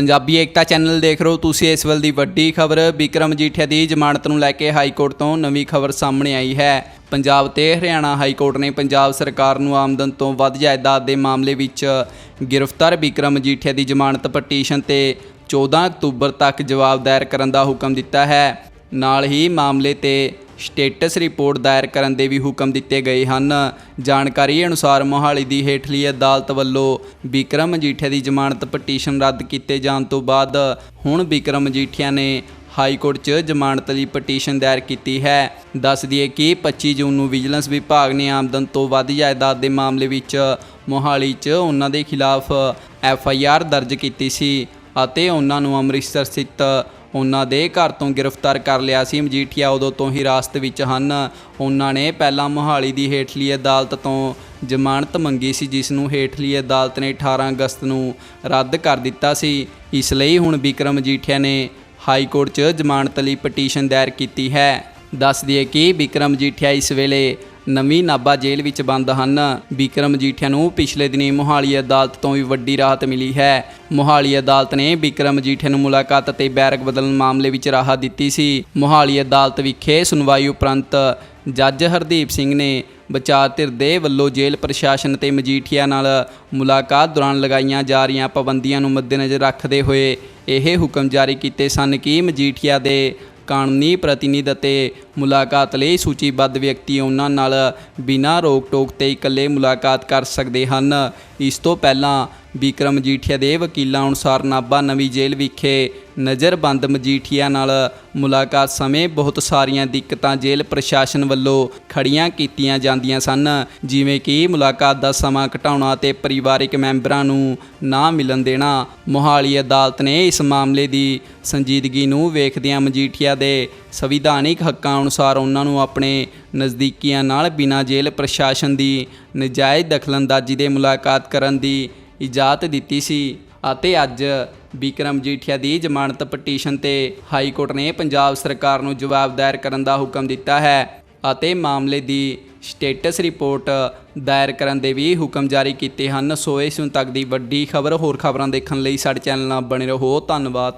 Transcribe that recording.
ਪੰਜਾਬੀ ਏਕਤਾ channel ਦੇਖ ਰਹੇ ਹੋ ਤੁਸੀਂ ਇਸ ਵੇਲੇ ਦੀ ਵੱਡੀ ਖਬਰ। ਵਿਕਰਮ ਜੀਠਿਆ ਦੀ ਜ਼ਮਾਨਤ ਨੂੰ ਲੈ ਕੇ ਹਾਈ ਕੋਰਟ ਤੋਂ ਨਵੀਂ ਖਬਰ ਸਾਹਮਣੇ ਆਈ ਹੈ। ਪੰਜਾਬ ਤੇ ਹਰਿਆਣਾ ਹਾਈ ਕੋਰਟ ਨੇ ਪੰਜਾਬ ਸਰਕਾਰ ਨੂੰ ਆਮਦਨ ਤੋਂ ਵੱਧ ਜਾਇਦਾਦ ਦੇ ਮਾਮਲੇ ਵਿੱਚ ਗ੍ਰਿਫਤਾਰ ਵਿਕਰਮ ਜੀਠਿਆ ਦੀ ਜ਼ਮਾਨਤ ਪਟੀਸ਼ਨ ਤੇ 14 ਅਕਤੂਬਰ ਤੱਕ ਜਵਾਬ ਦਾਇਰ ਕਰਨ ਦਾ ਹੁਕਮ ਦਿੱਤਾ ਹੈ। ਨਾਲ ਹੀ ਮਾਮਲੇ ਤੇ ਸਟੇਟਸ ਰਿਪੋਰਟ ਦਾਇਰ ਕਰਨ ਦੇ ਵੀ ਹੁਕਮ ਦਿੱਤੇ ਗਏ ਹਨ। ਜਾਣਕਾਰੀ ਅਨੁਸਾਰ ਮੋਹਾਲੀ ਦੀ ਹੇਠਲੀ ਅਦਾਲਤ ਵੱਲੋਂ ਵਿਕਰਮ ਮਜੀਠੀਆ ਦੀ ਜ਼ਮਾਨਤ ਪਟੀਸ਼ਨ ਰੱਦ ਕੀਤੇ ਜਾਣ ਤੋਂ ਬਾਅਦ ਹੁਣ ਵਿਕਰਮ ਮਜੀਠੀਆ ਨੇ ਹਾਈ ਕੋਰਟ 'ਚ ਜ਼ਮਾਨਤ ਲਈ ਪਟੀਸ਼ਨ ਦਾਇਰ ਕੀਤੀ ਹੈ। ਦੱਸ ਦਈਏ ਕਿ 25 ਜੂਨ ਨੂੰ ਵਿਜੀਲੈਂਸ ਵਿਭਾਗ ਨੇ ਆਮਦਨ ਤੋਂ ਵੱਧ ਜਾਇਦਾਦ ਦੇ ਮਾਮਲੇ ਵਿੱਚ ਮੋਹਾਲੀ 'ਚ ਉਹਨਾਂ ਦੇ ਖਿਲਾਫ ਐਫ ਆਈ ਆਰ ਦਰਜ ਕੀਤੀ ਸੀ ਅਤੇ ਉਹਨਾਂ ਨੂੰ ਅੰਮ੍ਰਿਤਸਰ ਸਥਿਤ ਉਹਨਾਂ ਦੇ ਘਰ ਤੋਂ ਗ੍ਰਿਫਤਾਰ ਕਰ ਲਿਆ ਸੀ। ਮਜੀਠੀਆ ਉਦੋਂ ਤੋਂ ਹਿਰਾਸਤ ਵਿੱਚ ਹਨ। ਉਹਨਾਂ ਨੇ ਪਹਿਲਾਂ ਮੋਹਾਲੀ ਦੀ ਹੇਠਲੀ ਅਦਾਲਤ ਤੋਂ ਜ਼ਮਾਨਤ ਮੰਗੀ ਸੀ, ਜਿਸ ਨੂੰ ਹੇਠਲੀ ਅਦਾਲਤ ਨੇ 18 ਅਗਸਤ ਨੂੰ ਰੱਦ ਕਰ ਦਿੱਤਾ ਸੀ। ਇਸ ਲਈ ਹੁਣ ਵਿਕਰਮ ਮਜੀਠੀਆ ਨੇ ਹਾਈ ਕੋਰਟ 'ਚ ਜ਼ਮਾਨਤ ਲਈ ਪਟੀਸ਼ਨ ਦਾਇਰ ਕੀਤੀ ਹੈ। ਦੱਸ ਦਈਏ ਕਿ ਵਿਕਰਮ ਮਜੀਠੀਆ ਇਸ ਵੇਲੇ ਨਵੀਂ ਨਾਭਾ ਜੇਲ੍ਹ ਵਿੱਚ ਬੰਦ ਹਨ। ਵਿਕਰਮ ਮਜੀਠੀਆ ਨੂੰ ਪਿਛਲੇ ਦਿਨੀ ਮੋਹਾਲੀ ਅਦਾਲਤ ਤੋਂ ਵੀ ਵੱਡੀ ਰਾਹਤ ਮਿਲੀ ਹੈ। ਮੋਹਾਲੀ ਅਦਾਲਤ ਨੇ ਵਿਕਰਮ ਮਜੀਠੀਆ ਨੂੰ ਮੁਲਾਕਾਤ ਅਤੇ ਬੈਰਕ ਬਦਲਣ ਮਾਮਲੇ ਵਿੱਚ ਰਾਹਤ ਦਿੱਤੀ ਸੀ। ਮੋਹਾਲੀ ਅਦਾਲਤ ਵਿਖੇ ਸੁਣਵਾਈ ਉਪਰੰਤ ਜੱਜ ਹਰਦੀਪ ਸਿੰਘ ਨੇ ਵਿਚਾਰ ਧਿਰ ਦੇ ਵੱਲੋਂ ਜੇਲ੍ਹ ਪ੍ਰਸ਼ਾਸਨ ਤੇ ਮਜੀਠੀਆ ਨਾਲ ਮੁਲਾਕਾਤ ਦੌਰਾਨ ਲਗਾਈਆਂ ਜਾ ਰਹੀਆਂ ਪਾਬੰਦੀਆਂ ਨੂੰ ਮੱਦੇਨਜ਼ਰ ਰੱਖਦੇ ਹੋਏ ਇਹ ਹੁਕਮ ਜਾਰੀ ਕੀਤੇ ਸਨ ਕਿ ਮਜੀਠੀਆ ਦੇ ਕਾਨੂੰਨੀ ਪ੍ਰਤੀਨਿਧ ਅਤੇ ਮੁਲਾਕਾਤ ਲਈ ਸੂਚੀਬੱਧ ਵਿਅਕਤੀ ਉਹਨਾਂ ਨਾਲ ਬਿਨਾਂ ਰੋਕ-ਟੋਕ ਤੇ ਇਕੱਲੇ ਮੁਲਾਕਾਤ ਕਰ ਸਕਦੇ ਹਨ। ਇਸ ਤੋਂ ਪਹਿਲਾਂ ਵਿਕਰਮ ਮਜੀਠੀਆ ਦੇ ਵਕੀਲਾਂ ਅਨੁਸਾਰ ਨਾਭਾ ਨਵੀਂ ਜੇਲ੍ਹ ਵਿਖੇ ਨਜ਼ਰਬੰਦ ਮਜੀਠੀਆ ਨਾਲ ਮੁਲਾਕਾਤ ਸਮੇਂ ਬਹੁਤ ਸਾਰੀਆਂ ਦਿੱਕਤਾਂ ਜੇਲ੍ਹ ਪ੍ਰਸ਼ਾਸਨ ਵੱਲੋਂ ਖੜੀਆਂ ਕੀਤੀਆਂ ਜਾਂਦੀਆਂ ਸਨ, ਜਿਵੇਂ ਕਿ ਮੁਲਾਕਾਤ ਦਾ ਸਮਾਂ ਘਟਾਉਣਾ ਤੇ ਪਰਿਵਾਰਿਕ ਮੈਂਬਰਾਂ ਨੂੰ ਨਾ ਮਿਲਣ ਦੇਣਾ। ਮੋਹਾਲੀ ਅਦਾਲਤ ਨੇ ਇਸ ਮਾਮਲੇ ਦੀ ਸੰਜੀਦਗੀ ਨੂੰ ਵੇਖਦਿਆਂ ਮਜੀਠੀਆ ਦੇ ਸੰਵਿਧਾਨਿਕ ਹੱਕਾਂ ਅਨੁਸਾਰ ਉਹਨਾਂ ਨੂੰ ਆਪਣੇ ਨਜ਼ਦੀਕੀਆਂ ਨਾਲ ਬਿਨਾਂ ਜੇਲ੍ਹ ਪ੍ਰਸ਼ਾਸਨ ਦੀ ਨਜਾਇਜ਼ ਦਖਲਅੰਦਾਜ਼ੀ ਦੇ ਮੁਲਾਕਾਤ ਕਰਨ ਦੀ ਇਜਾਜ਼ਤ ਦਿੱਤੀ ਸੀ ਅਤੇ ਅੱਜ ਵਿਕਰਮ ਜੀਠੀਆ ਦੀ ਜ਼ਮਾਨਤ ਪਟੀਸ਼ਨ ਤੇ ਹਾਈ ਕੋਰਟ ਨੇ ਪੰਜਾਬ ਸਰਕਾਰ ਨੂੰ ਜਵਾਬ ਦਾਇਰ ਕਰਨ ਦਾ ਹੁਕਮ ਦਿੱਤਾ ਹੈ ਅਤੇ ਮਾਮਲੇ ਦੀ ਸਟੇਟਸ ਰਿਪੋਰਟ ਦਾਇਰ ਕਰਨ ਦੇ ਵੀ ਹੁਕਮ ਜਾਰੀ ਕੀਤੇ ਹਨ। ਸੋ ਇਸ ਨੂੰ ਤੱਕ ਦੀ ਵੱਡੀ ਖਬਰ ਹੋਰ ਖਬਰਾਂ ਦੇਖਣ ਲਈ ਸਾਡੇ ਚੈਨਲ ਨਾਲ ਬਣੇ ਰਹੋ। ਧੰਨਵਾਦ।